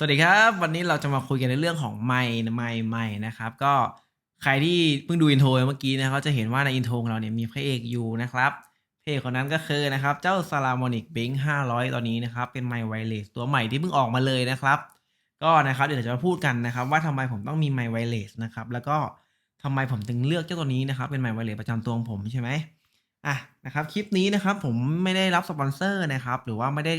สวัสดีครับ วันนี้เราจะมาคุยกันในเรื่องของไมค์ไมค์ไมค์นะครับ ก็ใครที่เพิ่งดูอินโทรเมื่อกี้นะครับจะเห็นว่าในอินโทรของเราเนี่ยมีพระเอกอยู่นะครับพระเอกคนนั้นก็คือนะครับ เจ้า s a l a m o n i c Blink 500ตอนนี้นะครับ เป็นไมค์ไวเลสตัวใหม่ที่เพิ่งออกมาเลยนะครับ ก็นะครับเดี๋ยวจะมาพูดกันนะครับ ว่าทำไมผมต้องมีไมค์ไวเลสนะครับ แล้วก็ทำไมผมถึงเลือกเจ้าตัวนี้นะครับ เป็นไมค์ไวเลสประจำตัวของผมใช่ไหมอะนะครับ คลิปนี้นะครับ ผมไม่ได้รับสปอนเซอร์นะครับ หรือว่าไม่ได้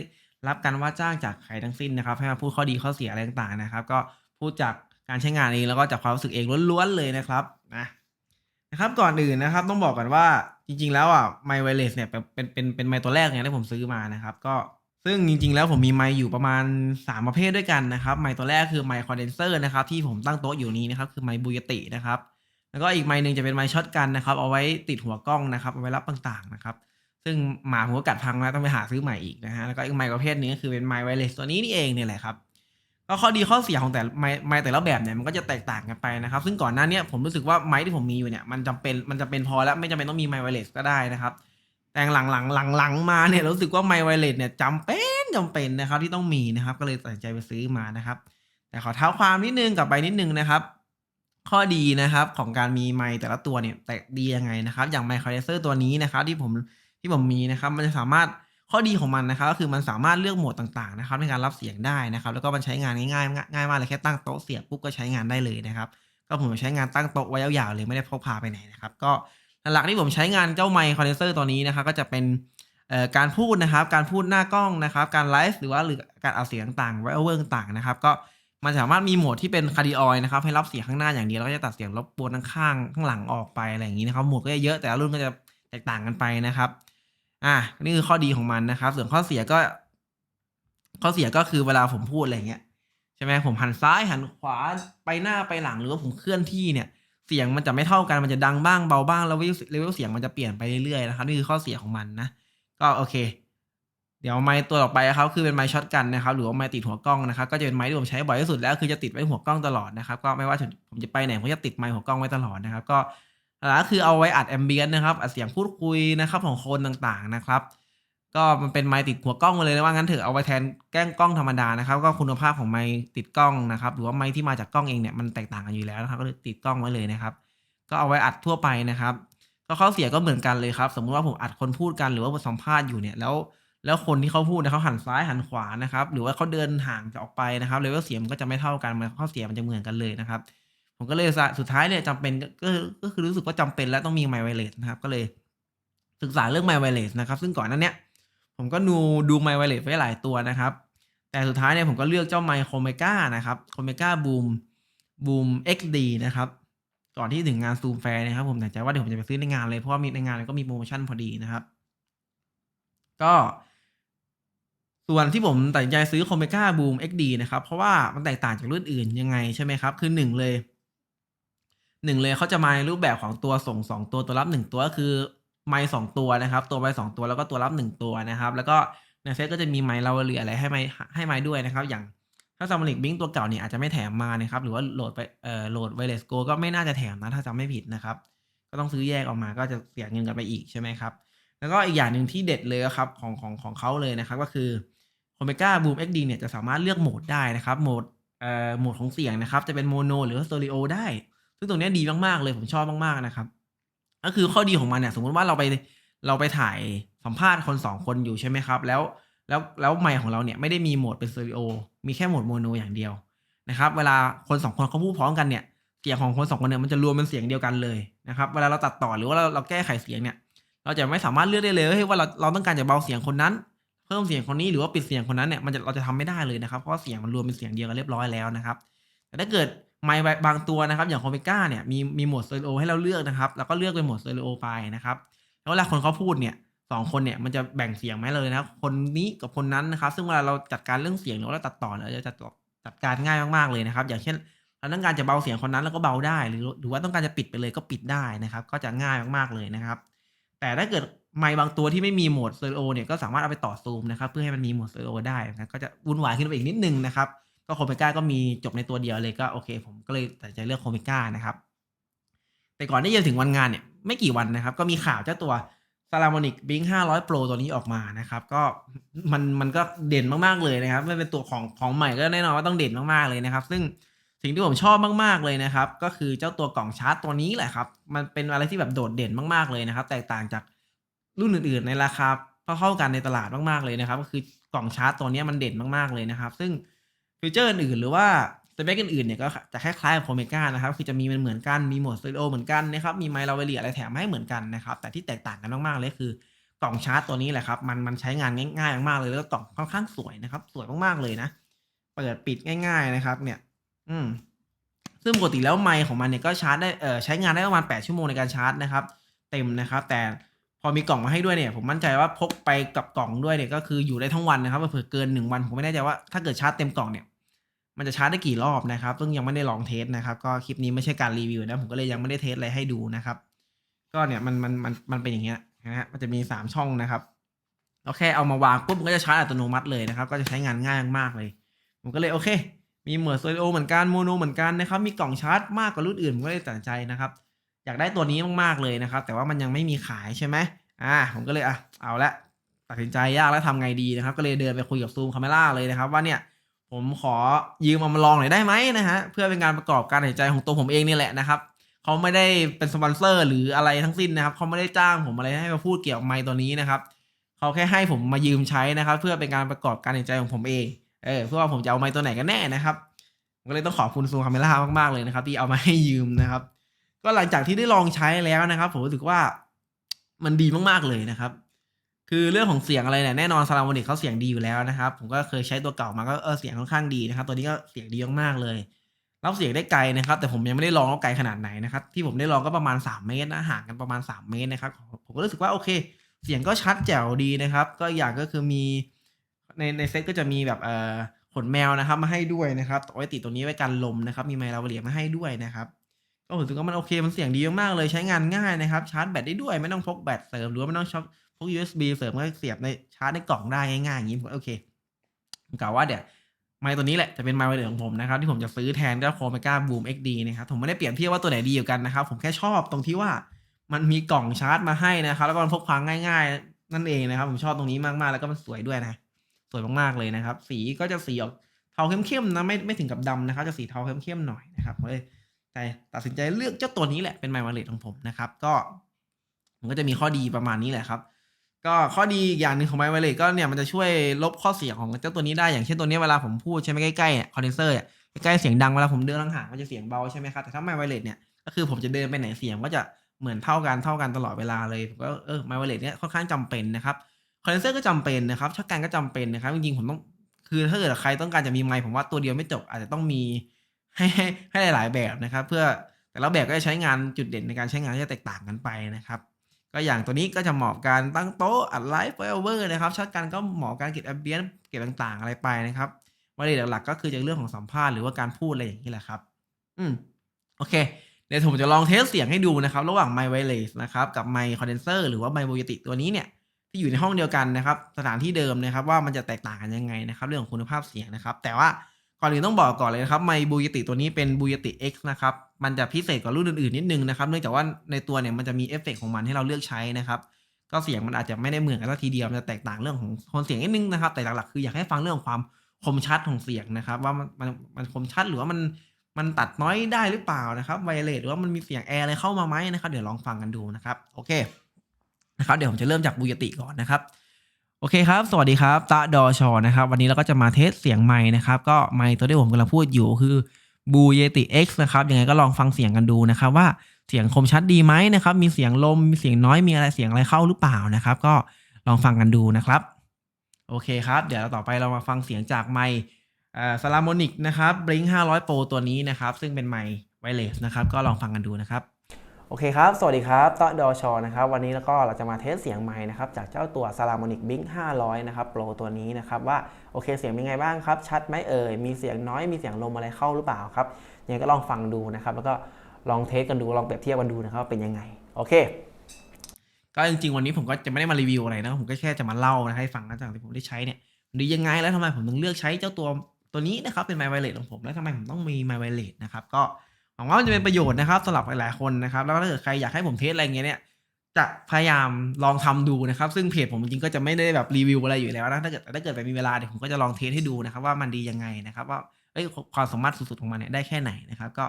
รับการว่าจ้างจากใครทั้งสิ้นนะครับ ให้มาพูดข้อดีข้อเสียอะไรต่างๆนะครับ ก็พูดจากการใช้งานเองแล้วก็จากความรู้สึกเองล้วนๆเลยนะครับนะนะครับก่อนอื่นนะครับต้องบอกก่อนว่าจริง ๆ แล้วอะไมค์ไวเลสเนี่ยเป็นเป็นเป็นไมตัวแรกเนี่ยที่ผมซื้อมานะครับ ก็ซึ่งจริง ๆ แล้วผมมีไมอยู่ประมาณ 3 ประเภทด้วยกันนะครับไมตัวแรกคือไมค์คอนเดนเซอร์นะครับที่ผมตั้งโต๊ะอยู่นี้นะครับคือไมบูยตินะครับแล้วก็อีกไมหนึ่งจะเป็นไมช็อตกันนะครับเอาไว้ติดหัวกล้องนะครับเอาไว้รับต่างๆนะครับ ซึ่งหมาผมก็กัดพังแล้วต้องไปหาซื้อใหม่อีกนะฮะแล้วก็อีกไมค์ประเภทนึงก็คือเป็นไมค์ไวเลสตัวนี้นี่เองเนี่ยแหละครับก็ข้อดีข้อเสียของแต่ไมค์ไมค์แต่ละแบบเนี่ยมันก็จะแตกต่างกันไปนะครับ ซึ่งก่อนหน้านี้ผมรู้สึกว่าไมค์ที่ผมมีอยู่เนี่ยมันจำเป็นมันจำเป็นพอแล้วไม่จำเป็นต้องมีไมค์ไวเลสก็ได้นะครับ แต่หลังหลังหลังหลังมาเนี่ยรู้สึกว่าไมค์ไวเลสเนี่ยจำเป็นจำเป็นนะครับที่ต้องมีนะครับ ก็เลยตัดใจไปซื้อมานะครับ แต่ขอเท้าความนิดนึงกลับไปนิดนึงนะครับข้อดีนะครับของการมีไมค์แต่ละตัวเนี่ยแตกดียังไงนะครับ อย่างไมค์คอนเดนเซอร์ตัวนี้นะครับ ที่ผม ที่ผมมีนะครับ มันจะสามารถข้อดีของมันนะครับก็คือมันสามารถเลือกโหมดต่างๆนะครับในการรับเสียงได้นะครับ แล้วก็มันใช้งานง่ายๆง่ายมากเลยแค่ตั้งโต๊ะเสียบปุ๊บก็ใช้งานได้เลยนะครับ ก็ผมใช้งานตั้งโต๊ะไว้ยาวๆเลยไม่ได้พกพาไปไหนนะครับ ก็หลักๆที่ผมใช้งานเจ้าไมค์คอนเดนเซอร์ตัวนี้นะครับก็จะเป็นการพูดนะครับ การพูดหน้ากล้องนะครับ การไลฟ์หรือว่าหรือการเอัดเสียงต่างๆไวโอเวอร์ต่างๆนะครับ ก็มันสามารถมีโหมดที่เป็นคาร์ดิออยนะครับให้รับเสียงข้างหน้าอย่างเดียวแล้วก็จะตัดเสียงรบกวนข้างข้างหลังออกไปอะไรอย่างนี้นะครับโหมดก็จะเยอะแต่ละรุ่นก็จะแตกต่างกันไปนะครับ อะนี่คือข้อดีของมันนะครับ ส่วนข้อเสียก็ ข้อเสียก็คือเวลาผมพูดอะไรเงี้ยใช่ไหมผมหันซ้ายหันขวาไปหน้าไปหลังหรือว่าผมเคลื่อนที่เนี่ย เสียงมันจะไม่เท่ากันมันจะดังบ้างเบาบ้างแล้วเลเวลเสียงมันจะเปลี่ยนไปเรื่อยๆนะครับนี่คือข้อเสียของมันนะก็โอเค เดี๋ยวไม้ตัวต่อไปครับคือเป็นไม้ช็อตกันนะครับ หรือว่าไม้ติดหัวกล้องนะครับ ก็จะเป็นไม้ที่ผมใช้บ่อยที่สุดแล้วคือจะติดไว้หัวกล้องตลอดนะครับ ก็ไม่ว่าผมจะไปไหนผมจะติดไม้หัวกล้องไว้ตลอดนะครับ ก็ กๆคือเอาไว้อัดแอมเบียนนะครับอัดเสียงพูดคุยนะครับของคนต่างๆนะครับ ก็มันเป็นไมค์ติดหัวกล้องมาเลยนะว่างั้นเถอะเอาไว้แทนแก้งกล้องธรรมดานะครับ ก็คุณภาพของไมค์ติดกล้องนะครับ หรือว่าไมค์ที่มาจากกล้องเองเนี่ยมันแตกต่างกันอยู่แล้วนะครับ ก็เลยติดกล้องไว้เลยนะครับ ก็เอาไว้อัดทั่วไปนะครับ ก็ข้อเสียก็เหมือนกันเลยครับ สมมุติว่าผมอัดคนพูดกันหรือว่าสัมภาษณ์อยู่เนี่ยแล้ว แล้วคนที่เขาพูดเนะเขาหันซ้ายหันขวานะครับ หรือว่าเขาเดินห่างจะออกไปนะครับเลเวลเสียงมันก็จะไม่เท่ากันมันข้อเสียมันจะเหมือนกันเลยนะครับ ผมก็เลยสุดท้ายเนี่ยจำเป็นก็ก็คือรู้สึกว่าจำเป็นแล้วต้องมีไมค์ไวเลสนะครับ ก็เลยศึกษาเรื่องไมค์ไวเลสนะครับ ซึ่งก่อนนั้นเนี่ยผมก็ดูดูไมค์ไวเลสไว้หลายตัวนะครับ แต่สุดท้ายเนี่ยผมก็เลือกเจ้าไมค์โคเมกานะครับโคเมกาบูมบูม XD นะครับ ก่อนที่ถึงงานซูมแฟร์นะครับ ผมแต่ใจว่าเดี๋ยวผมจะไปซื้อในงานเลยเพราะว่ามีในงานก็มีโปรโมชั่นพอดีนะครับ ก็ส่วนที่ผมตัดใจซื้อโคเมก้าบูม XD นะครับ เพราะว่ามันแตกต่างจากรุ่นอื่นยังไงใช่ไหมครับ คือหนึ่งเลย หนึ่งเลยเขาจะมาในรูปแบบของตัวส่งสองตัวตัวรับหนึ่งตัวก็คือไมค์สองตัวนะครับ ตัวไมค์สองตัวแล้วก็ตัวรับหนึ่งตัวนะครับ แล้วก็ในเซตก็จะมีไมค์เราเหลืออะไรให้ไมค์ให้ไมค์ด้วยนะครับ อย่างถ้าซามลิกบิงตัวเก่าเนี่ยอาจจะไม่แถมมานะครับ หรือว่าโหลดไปเอ่อโหลดไวเลสโกก็ไม่น่าจะแถมนะถ้าจำไม่ผิดนะครับ ก็ต้องซื้อแยกออกมาก็จะเสียเงินกันไปอีกใช่ไหมครับ แล้วก็อีกอย่างหนึ่งที่เด็ดเลยครับของของของเขาเลยนะครับ ก็คือโคเมก้าบูม XD เนี่ยจะสามารถเลือกโหมดได้นะครับโหมดเอ่อโหมดของเสียงนะครับ จะเป็นโมโนหรือสเตอริโอได้ ซึ่งตรงนี้ดีมากๆเลยผมชอบมากๆนะครับ ก็คือข้อดีของมันเนี่ยสมมติว่าเราไปเราไปถ่ายสัมภาษณ์คนสองคนอยู่ใช่ไหมครับ แล้วแล้วแล้วไมค์ของเราเนี่ยไม่ได้มีโหมดเป็นสเตอริโอมีแค่โหมดโมโนอย่างเดียวนะครับเวลาคนสองคนเขาพูดพร้อมกันเนี่ยเสียงของคนสองคนเนี่ยมันจะรวมเป็นเสียงเดียวกันเลยนะครับเวลาเราตัดต่อหรือว่าเราเราแก้ไขเสียงเนี่ย เราจะไม่สามารถเลือกได้เลยว่าเราเราต้องการจะเบาเสียงคนนั้น เพิ่มเสียงคนนี้หรือว่าปิดเสียงคนนั้นเนี่ยมันจะเราจะทำไม่ได้เลยนะครับเพราะเสียงมันรวมเป็นเสียงเดียวกันเรียบร้อยแล้วนะครับ แต่ถ้าเกิด ไมค์บางตัวนะครับ อย่างคอมเมก้าเนี่ยมีมีโหมดสเตอริโอให้เราเลือกนะครับแล้วก็เลือกเป็นโหมดสเตอริโอไปนะครับแล้วเวลาคนเขาพูดเนี่ยสองคนเนี่ยมันจะแบ่งเสียงไหมเลยนะครับ คนนี้กับคนนั้นนะครับ ซึ่งเวลาเราจัดการเรื่องเสียงหรือว่าเราตัดต่อเราจะจัดจัดการง่ายมากๆเลยนะครับ อย่างเช่นเราต้องการจะเบาเสียงคนนั้นแล้วก็เบาได้ หรือหรือว่าต้องการจะปิดไปเลยก็ปิดได้นะครับ ก็จะง่ายมากๆเลยนะครับ แต่ถ้าเกิดไมค์บางตัวที่ไม่มีโหมดสเตอริโอเนี่ยก็สามารถเอาไปต่อซูมนะครับ เพื่อให้มันมีโหมดสเตอริโอได้นะก็จะวุ่นวายขึ้นไปอีกนิดนึงนะครับ ก็โคเมก้าก็มีจบในตัวเดียวเลยก็โอเค ผมก็เลยตัดใจเลือกโคเมก้านะครับ แต่ก่อนที่จะถึงวันงานเนี่ยไม่กี่วันนะครับ ก็มีข่าวเจ้าตัว s a l a m o n i c Blink 500 Pro ตัวนี้ออกมานะครับ ก็มันมันก็เด่นมากๆเลยนะครับไม่เป็นตัวของของใหม่ก็แน่นอนว่าต้องเด่นมากๆเลยนะครับ ซึ่งสิ่งที่ผมชอบมากๆเลยนะครับ ก็คือเจ้าตัวกล่องชาร์จตัวนี้แหละครับ มันเป็นอะไรที่แบบโดดเด่นมากๆเลยนะครับ แตกต่างจากรุ่นอื่นๆ ในราคาเท่าๆกันในตลาดมากๆเลยนะครับ ก็คือกล่องชาร์จตัวนี้มันเด่นมากๆเลยนะครับ ซึ่ง ฟีเจอร์อื่นๆหรือว่าสเปคอื่นๆเนี่ยก็จะคล้ายๆกับโพเมกานะครับคือจะมีมันเหมือนกันมีโหมดสเตอริโอเหมือนกันนะครับมีไมค์ลาเวเลียอะไรแถมให้เหมือนกันนะครับแต่ที่แตกต่างกันมากๆเลยคือกล่องชาร์จตัวนี้แหละครับมันมันใช้งานง่ายๆมากๆเลยแล้วก็กล่องค่อนข้างสวยนะครับ สวยมากๆเลยนะเปิดปิดง่าย ๆนะครับ เนี่ย อืมซึ่งปกติแล้วไมค์ของมันเนี่ยก็ชาร์จได้เอ่อใช้งานได้ประมาณ 8 ชั่วโมงในการชาร์จนะครับ เต็มนะครับ แต่พอมีกล่องมาให้ด้วยเนี่ย ผมมั่นใจว่าพกไปกับกล่องด้วยเนี่ยก็คืออยู่ได้ทั้งวันนะครับเผื่อเกิน 1 วันผมไม่แน่ใจว่าถ้าเกิดชาร์จเต็มกล่องเนี่ย มันจะชาร์จได้กี่รอบนะครับ ซึ่งยังไม่ได้ลองเทสนะครับ ก็คลิปนี้ไม่ใช่การรีวิวนะ ผมก็เลยยังไม่ได้เทสอะไรให้ดูนะครับ ก็เนี่ยมันมันมันมันเป็นอย่างเงี้ยนะฮะ มันจะมี3ช่องนะครับ เราแค่เอามาวางปุ๊บมันก็จะชาร์จอัตโนมัติเลยนะครับ ก็จะใช้งานง่ายมากๆเลย ผมก็เลยโอเค มีเหมือนสเตอริโอเหมือนกันโมโนเหมือนกันนะครับ มีกล่องชาร์จมากกว่ารุ่นอื่นผมก็เลยตัดใจนะครับ อยากได้ตัวนี้มากๆเลยนะครับ แต่ว่ามันยังไม่มีขายใช่ไหมอ่า ผมก็เลยอะ เอาละ ตัดสินใจยากแล้วทำไงดีนะครับ ก็เลยเดินไปคุยกับซูมคาเมล่าเลยนะครับ ว่าเนี่ย ผมขอยืมเอามาลองหน่อยได้ไหมนะฮะเพื่อเป็นการประกอบการหายใจของตัวผมเองนี่แหละนะครับเขาไม่ได้เป็นสปอนเซอร์หรืออะไรทั้งสิ้นนะครับเขาไม่ได้จ้างผมอะไรให้มาพูดเกี่ยวกับไมค์ตัวนี้นะครับเขาแค่ให้ผมมายืมใช้นะครับ เพื่อเป็นการประกอบการหายใจของผมเองเออเพื่อว่าผมจะเอาไมค์ตัวไหนกันแน่นะครับผมก็เลยต้องขอบคุณซูคาเมล่ามากๆเลยนะครับ ที่เอามาให้ยืมนะครับ ก็หลังจากที่ได้ลองใช้แล้วนะครับ ผมรู้สึกว่ามันดีมากๆเลยนะครับ คือเรื่องของเสียงอะไรเนี่ยแน่นอนซาลามอนิกเขาเสียงดีอยู่แล้วนะครับ ผมก็เคยใช้ตัวเก่ามาก็เออเสียงค่อนข้างดีนะครับ ตัวนี้ก็เสียงดีมากๆเลยรับเสียงได้ไกลนะครับ แต่ผมยังไม่ได้ลองว่าไกลขนาดไหนนะครับ ที่ผมได้ลองก็ประมาณ 3 เมตรนะห่างกันประมาณ 3 เมตรนะครับ ผมก็รู้สึกว่าโอเค เสียงก็ชัดแจ๋วดีนะครับ ก็อย่างก็คือมีในในเซตก็จะมีแบบเอ่อขนแมวนะครับ มาให้ด้วยนะครับไว้ติดตรงนี้ไว้กันลมนะครับ มีไมค์ลาเวเลียมาให้ด้วยนะครับก็ผมรู้สึกว่ามันโอเคมันเสียงดีมากๆเลยใช้งานง่ายนะครับ ชาร์จแบตได้ด้วยไม่ต้องพกแบตเสริมหรือว่าไม่ต้องช็อป พวก USB เสริมก็เสียบในชาร์จในกล่องได้ง่ายๆอย่างนี้ผมโอเคผมกล่าวว่าเดี๋ยวไมค์ตัวนี้แหละจะเป็นไมค์ไวเลสของผมนะครับที่ผมจะซื้อแทนเจ้าโคเมกาบูม XD นะครับผมไม่ได้เปรียบเทียบว่าตัวไหนดีกว่กันนะครับผมแค่ชอบตรงที่ว่ามันมีกล่องชาร์จมาให้นะครับ แล้วก็มันพกพาง่าย ๆ นั่นเองนะครับ ผมชอบตรงนี้มากๆแล้วก็มันสวยด้วยนะ สวยมากๆเลยนะครับ สีก็จะสีออกเทาเข้มๆนะไม่ไม่ถึงกับดำนะครับ จะสีเทาเข้มๆหน่อยนะครับเลยแต่ตัดสินใจเลือกเจ้าตัวนี้แหละเป็นไมค์ไวเลสของผมนะครับ ก็ มันก็จะมีข้อดีประมาณนี้แหละครับ ก็ข้อดีอีกอย่างหนึ่งของไมค์ไวเลสก็เนี่ยมันจะช่วยลบข้อเสียของเจ้าตัวนี้ได้อย่างเช่นตัวนี้เวลาผมพูดใช่ไหมใกล้ๆเนี่ยคอนเดนเซอร์ใกล้ๆเสียงดังเวลาผมเดินห่างๆมันจะเสียงเบาใช่ไหมครับแต่ถ้าไมค์ไวเลสเนี่ยก็คือผมจะเดินไปไหนเสียงก็จะเหมือนเท่ากันเท่ากันตลอดเวลาเลยผมก็เออไมค์ไวเลสเนี่ยค่อนข้างจำเป็นนะครับคอนเดนเซอร์ก็จำเป็นนะครับชักการก็จำเป็นนะครับจริงๆผมต้องคือถ้าเกิดใครต้องการจะมีไมค์ผมว่าตัวเดียวไม่จบอาจจะต้องมีให้ให้หลายๆแบบนะครับ เพื่อแต่ละแบบก็จะใช้งานจุดเด่นในการใช้งานที่จะแตกต่างกันไปนะครับ ก็อย่างตัวนี้ก็จะเหมาะการตั้งโต๊ะอัดไลฟ์ไฟเวอร์นะครับชัดกันก็เหมาะการเก็บแอมเบียนเก็บต่างๆ อะไรไปนะครับวันนี้หลักๆก็คือจะเรื่องของสัมภาษณ์หรือว่าการพูดอะไรอย่างนี้แหละครับ อืมโอเค เดี๋ยวผมจะลองเทสเสียงให้ดูนะครับ ระหว่างไมค์ไวเลสนะครับกับไมค์คอนเดนเซอร์หรือว่าไมค์โบยติตัวนี้เนี่ยที่อยู่ในห้องเดียวกันนะครับ สถานที่เดิมนะครับ ว่ามันจะแตกต่างกันยังไงนะครับ เรื่องของคุณภาพเสียงนะครับ แต่ว่าก่อนอื่นต้องบอกก่อนเลยนะครับไมค์บูยติตัวนี้เป็นบูยติ X นะครับ มันจะพิเศษกว่ารุ่นอื่นๆนิดนึงนะครับ เนื่องจากว่าในตัวเนี่ยมันจะมีเอฟเฟกของมันให้เราเลือกใช้นะครับก็เสียงมันอาจจะไม่ได้เหมือนกันทีเดียวมันจะแตกต่างเรื่องของโทนเสียงนิดนึงนะครับ แต่หลักๆคืออยากให้ฟังเรื่องของความคมชัดของเสียงนะครับ ว่ามันมันมันคมชัดหรือว่ามันมันตัดน้อยได้หรือเปล่านะครับไวเลสหรือว่ามันมีเสียงแอร์อะไรเข้ามาไหมนะครับเดี๋ยวลองฟังกันดูนะครับโอเคนะครับเดี๋ยวผมจะเริ่มจากบูยติก่อนนะครับโอเคครับ สวัสดีครับตะดอชอนะครับ วันนี้เราก็จะมาเทสเสียงไม้นะครับ ก็ไม้ตัวที่ผมกำลังพูดอยู่คือ บูเยติ X นะครับยังไงก็ลองฟังเสียงกันดูนะครับว่าเสียงคมชัดดีไหมนะครับ มีเสียงลมมีเสียงน้อยมีอะไรเสียงอะไรเข้าหรือเปล่านะครับ ก็ลองฟังกันดูนะครับ โอเคครับ เดี๋ยวต่อไปเรามาฟังเสียงจากไมค์ซาลามอนิกนะครับบลิง500 โปรตัวนี้นะครับ ซึ่งเป็นไมค์ไวเลสนะครับ ก็ลองฟังกันดูนะครับ โอเคครับ สวัสดีครับต้อดอชอนะครับ วันนี้แล้วก็เราจะมาเทสเสียงไมค์นะครับ จากเจ้าตัว s a l a m o n i c Bing 500 นะครับ Pro ตัวนี้นะครับ ว่า โอเคเสียงเป็นไงบ้างครับ ชัดไหมเอ่ย มีเสียงน้อย มีเสียงลมอะไรเข้าหรือเปล่าครับยังไงก็ลองฟังดูนะครับ แล้วก็ลองเทสกันดู ลองเปรียบเทียบกันดูนะครับว่าเป็นยังไง โอเค ก็จริงๆ วันนี้ผมก็จะไม่ได้มารีวิวอะไรนะผมก็แค่จะมาเล่านะให้ฟังนะจากที่ผมได้ใช้เนี่ยดียังไงแล้วทำไมผมถึงเลือกใช้เจ้าตัวตัวนี้นะครับเป็นไมค์ไวเลสของผมแล้วทำไมผมต้องมีไมค์ไวเลสนะครับก็ หวังว่ามันจะเป็นประโยชน์นะครับสำหรับหลายๆคนนะครับ แล้วถ้าเกิดใครอยากให้ผมเทสอะไรเงี้ยเนี่ยจะพยายามลองทำดูนะครับ ซึ่งเพจผมจริงๆก็จะไม่ได้แบบรีวิวอะไรอยู่แล้วนะถ้าเกิดถ้าเกิดไปมีเวลาเดี๋ยวผมก็จะลองเทสให้ดูนะครับ ว่ามันดียังไงนะครับ ว่าเอ้ยความสามารถสุดๆของมันเนี่ยได้แค่ไหนนะครับ ก็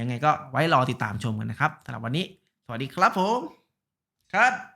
ยังไงก็ไว้รอติดตามชมกันนะครับสำหรับวันนี้ สวัสดีครับผม ครับ